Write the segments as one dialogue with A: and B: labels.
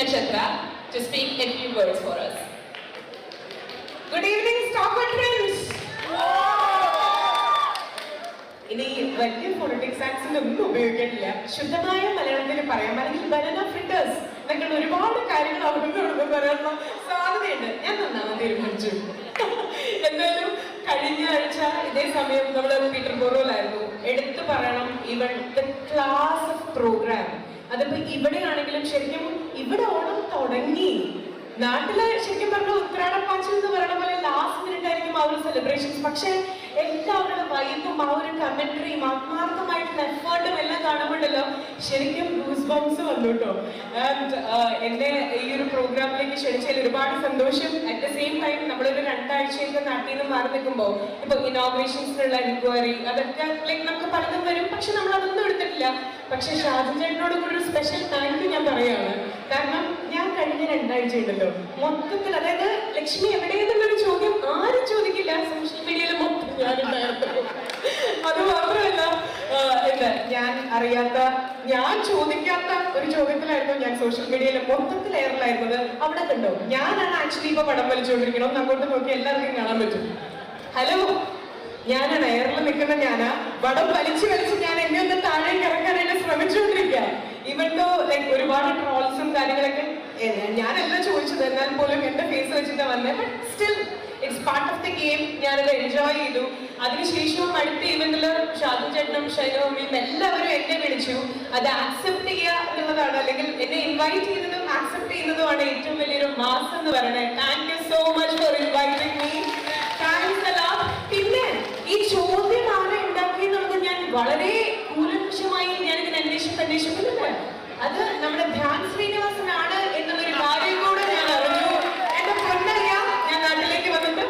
A: Nakshatra to speak a few words for us.
B: Good evening, stock friends ഇനി വലിയ politics axle ഒന്നും ഉപയോഗിക്കാനില്ല. ശുദ്ധമായ മലയാളത്തിൽ പറയാം. അല്ലെങ്കിൽ ബനന ഫ്രിറ്റേഴ്സ് എന്നൊക്കെ ഒരുപാട് കാര്യങ്ങൾ അവിടുന്ന് ഇവിടുന്ന് പറയാനുള്ള സാധ്യതയുണ്ട്. ഞാൻ നന്നാവാൻ തീരുമാനിച്ചു. എന്തായാലും കഴിഞ്ഞ ആഴ്ച ഇതേ സമയം നമ്മൾ പീറ്റർ ബോറോയിലായിരുന്നു എടുത്തു പറയണം even the class of program അതിപ്പോ ഇവിടെയാണെങ്കിലും ശരിക്കും ഇവിടെ ഓണം തുടങ്ങി. നാട്ടിൽ ശരിക്കും പറഞ്ഞ ഉത്രാടപ്പാച്ചിൽ എന്ന് പറയുന്ന പോലെ ലാസ്റ്റ് മിനിറ്റ് ആയിരിക്കും ആ ഒരു സെലിബ്രേഷൻസ് പക്ഷെ എല്ലാവരുടെ വൈബും ആ ഒരു കമന്ററിയും ആത്മാർത്ഥമായിട്ടുള്ള എഫേർട്ടും എല്ലാം കാണുമ്പോഴല്ലോ ശരിക്കും ഗൂസ് ബോംസ് വന്നു കേട്ടോ എന്നെ ഈ ഒരു പ്രോഗ്രാമിലേക്ക് ക്ഷണിച്ചതിൽ ഒരുപാട് സന്തോഷം. അറ്റ് ദ സെയിം ടൈം നമ്മളൊരു രണ്ടാഴ്ചയൊക്കെ നാട്ടിൽ നിന്ന് മാറി നിൽക്കുമ്പോൾ ഇപ്പൊ ഇനോഗ്രേഷൻസിനുള്ള എൻക്വയറി അതൊക്കെ ലൈക്ക് നമുക്ക് പലതും വരും. പക്ഷെ നമ്മൾ അതൊന്നും എടുത്തിട്ടില്ല. പക്ഷെ ഷാജു ചേട്ടനോട് കൂടി ഒരു സ്പെഷ്യൽ താങ്ക് യു ഞാൻ പറയാണ് കാരണം ഞാൻ കഴിഞ്ഞ രണ്ടാഴ്ച മൊത്തത്തിൽ അതായത് ലക്ഷ്മി എവിടെയെന്നുള്ളൊരു ചോദ്യം ആരും ചോദിക്കില്ല. സോഷ്യൽ മീഡിയയിൽ മൊത്തം ഞാനുണ്ടായിരുന്നു. അത് മാത്രമല്ല എന്താ ഞാൻ അറിയാത്ത ഞാൻ ചോദിക്കാത്ത ഒരു ചോദ്യത്തിലായിരുന്നു ഞാൻ സോഷ്യൽ മീഡിയയിൽ മൊത്തത്തിൽ എയറിലായിരുന്നത് അവിടെ കണ്ടോ? ഞാനാണ് ആക്ച്വലി ഇപ്പൊ പടം വലിച്ചുകൊണ്ടിരിക്കണം അങ്ങോട്ട് നോക്കി എല്ലാവർക്കും കാണാൻ പറ്റും. ഹലോ? ഞാനാണ് എയറിൽ നിൽക്കുന്ന ഞാനാ. വടം വലിച്ചു വലിച്ച് ഞാൻ എന്നെ ഒന്ന് താഴേക്ക് ഇറക്കാനായിട്ട് ശ്രമിച്ചുകൊണ്ടിരിക്കുക ഞാനല്ല ചോദിച്ചത് എന്നാൽ പോലും എന്റെ ഫേസ് വെച്ചിട്ട് വന്നേ. But still it's part of the game ഞാനത് എൻജോയ് ചെയ്തു. അതിനുശേഷവും അടുത്ത ഇവന്റിൽ ഷാദു ചേട്ടനും ഷൈലവും എല്ലാവരും എന്നെ വിളിച്ചു. അത് ആക്സെപ്റ്റ് ചെയ്യുക എന്നുള്ളതാണ്. അല്ലെങ്കിൽ എന്നെ ഇൻവൈറ്റ് ചെയ്തതും ആക്സെപ്റ്റ് ചെയ്യുന്നതുമാണ് ഏറ്റവും വലിയൊരു മാസം എന്ന് പറയുന്നത്. Thank you so much for inviting me thanks a lot പിന്നെ ഈ ചോദ്യം ആരെ ഉണ്ടാക്കിയെന്നുള്ളത് ഞാൻ വളരെ കൂലംകുശമായി ഞാനിങ്ങനെ അന്വേഷിച്ച് അന്വേഷിക്കുന്നുണ്ട് അത് നമ്മുടെ ധ്യാൻ ശ്രീനിവാസനാണ് എന്നുള്ളൊരു കാര്യം കൂടെ ഞാൻ അറിഞ്ഞു എന്റെ പൊന്നറിയ ഞാൻ നാട്ടിലേക്ക് വന്നിട്ട്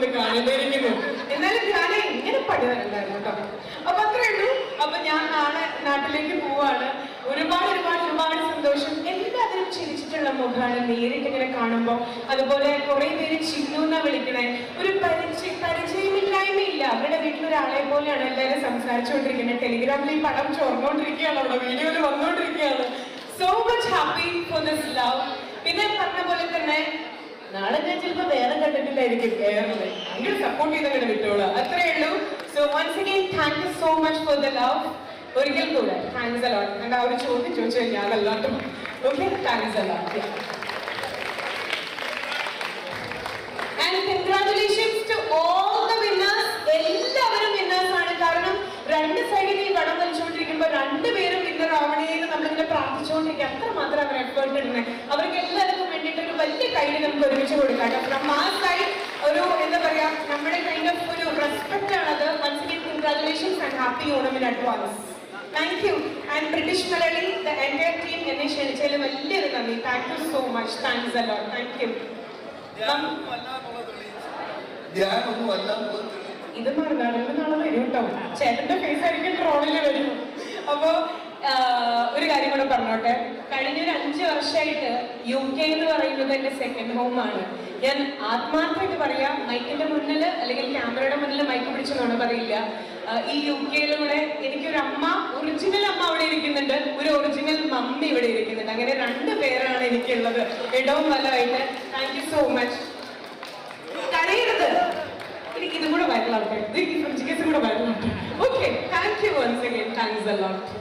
B: നമുക്കൊന്ന് കാണുന്നിരിക്കുന്നു എന്നാലും ഞാൻ ഇങ്ങനെ പണി തരണ്ടായിരുന്നു കേട്ടോ. അപ്പൊ അത്രേ ഉള്ളൂ. അപ്പൊ ഞാൻ നാളെ നാട്ടിലേക്ക് പോവാണ്. ഒരുപാട് ഒരുപാട് ഒരുപാട് സന്തോഷം. എല്ലാവരും ചിരിച്ചിട്ടുള്ള മുഖമാണ് നേരിട്ട് ഇങ്ങനെ കാണുമ്പോൾ അതുപോലെ കുറെ പേര് ചിന്നു എന്നാ വിളിക്കണേ. ഒരു പരിചയ പരിചയമില്ലായ്മയില്ല. അവരുടെ വീട്ടിൽ ഒരാളെ പോലെയാണ് എല്ലാവരും സംസാരിച്ചുകൊണ്ടിരിക്കുന്നത്. ടെലിഗ്രാമിൽ ഈ പടം ചോർന്നുകൊണ്ടിരിക്കുകയാണ് അവിടെ വീഡിയോയിൽ വന്നുകൊണ്ടിരിക്കുകയാണ് so much happy for this love പിന്നെ പറഞ്ഞ പോലെ തന്നെ നാളെ ഞാൻ ചിലപ്പോ വേറെ കണ്ടിട്ടില്ലായിരിക്കും. വേറെ അങ്ങനെ സപ്പോർട്ട് ചെയ്ത് അങ്ങനെ വിട്ടോളാം. അത്രേ ഉള്ളൂ. So once again thank you so much for the love ഒരിക്കൽ കൂടെ താങ്ക്സ് അലോട്ട് എന്റെ ആ ഒരു ചോദ്യം ചോദിച്ചാൽ ഞാനല്ലാട്ടോ okay thanks a lot and congratulations to all the winners എല്ലാവരും വിന്നേഴ്സ് ആണ്. കാരണം രണ്ട് സൈഡിൽ ഈ പടം വലിച്ചുകൊണ്ടിരിക്കുമ്പോൾ രണ്ടുപേരും വിന്നർ ആവണേ എന്ന് നമ്മളിങ്ങനെ പ്രാർത്ഥിച്ചുകൊണ്ടിരിക്കുക അത്ര മാത്രം അവർ എഫേർട്ട് ഇടുന്നത് അവർക്ക് എല്ലാവർക്കും വേണ്ടിയിട്ട് ഒരു വലിയ കൈ നമുക്ക് ഒരുമിച്ച് കൊടുക്കാം. ഫ്രം ആ സൈഡ് ഒരു എന്താ പറയാ നമ്മുടെ കൈൻഡ് ഓഫ് ഒരു റെസ്പെക്ട് ആണത് once again congratulations and happy Onam in advance thank you and British Malayali the team എന്നെ ക്ഷണിച്ചതിൽ വലിയൊരു നന്ദി. Thank you so much thanks a lot thank you. ഇത് മറുനാടിന് നാളെ വരും കേട്ടോ ചേട്ടന്റെ ഫേസ് ആയിരിക്കും ട്രോളിൽ വരും. അപ്പോ ഒരു കാര്യം കൂടെ പറഞ്ഞോട്ടെ. കഴിഞ്ഞ ഒരു അഞ്ച് വർഷമായിട്ട് യു കെ എന്ന് പറയുന്നത് എന്റെ സെക്കൻഡ് ഹോം ആണ്. ഞാൻ ആത്മാർത്ഥമായിട്ട് പറയാം മൈക്കിന്റെ മുന്നിൽ അല്ലെങ്കിൽ ക്യാമറയുടെ മുന്നിൽ മൈക്ക് പിടിച്ചെന്നാണ് പറയില്ല. ഈ യു കെയിലൂടെ എനിക്കൊരു അമ്മ ഒറിജിനൽ അമ്മ അവിടെ ഇരിക്കുന്നുണ്ട്. ഒരു ഒറിജിനൽ മമ്മി ഇവിടെ ഇരിക്കുന്നുണ്ട്. അങ്ങനെ രണ്ട് പേരാണ് എനിക്കുള്ളത്. ഇടവും വലമായിട്ട് താങ്ക് യു സോ മച്ച് കരയരുത്. എനിക്ക് ഇതും കൂടെ വരണം കേസ് കൂടെ വൈറലാവട്ടെ okay thank you once again thanks a lot